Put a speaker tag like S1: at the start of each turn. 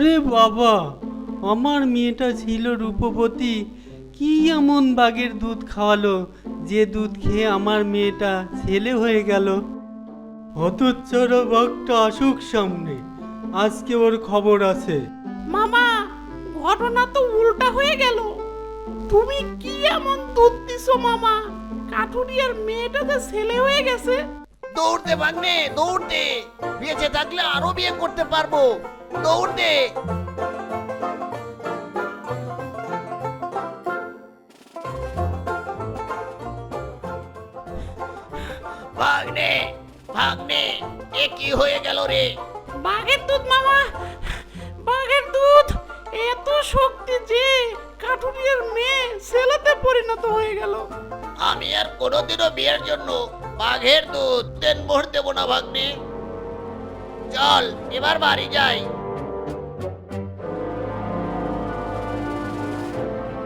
S1: ওরে বাবা আমার মেয়েটা ছিল রূপবতী। কি এমন বাঘের দুধ খাওয়ালো যে দুধ খেয়ে আমার মেয়েটা ছেলে হয়ে গেল? হতচ্ছাড়া বাঘটা আসুক সামনে আজকে ওর খবর আছে।
S2: মামা ঘটনা তো উল্টা হয়ে গেল। তুমি কি এমন দুধ দিছো মামা? কাঠুরিয়ার মেয়েটা যে ছেলে হয়ে গেছে?
S3: দৌড়তে ভাগ্নে দৌড় দে বেঁচে থাকলে আরও বিয়ে করতে পারব। দৌড় দে ভাগ্নে ভাগ্নে এ কি হয়ে গেল রে?
S2: বাঘের দুধ মামা। বাঘের দুধ। এত শক্তি যে কাঠুরিয়ার মেয়ে ছেলেতে পরিণত হয়ে গেল।
S3: আমি আর কোনোদিনও বিয়ের জন্য বাঘের দুধ দেন মোহর দেবো না ভাগ্নে। চল এবার বাড়ি যাই।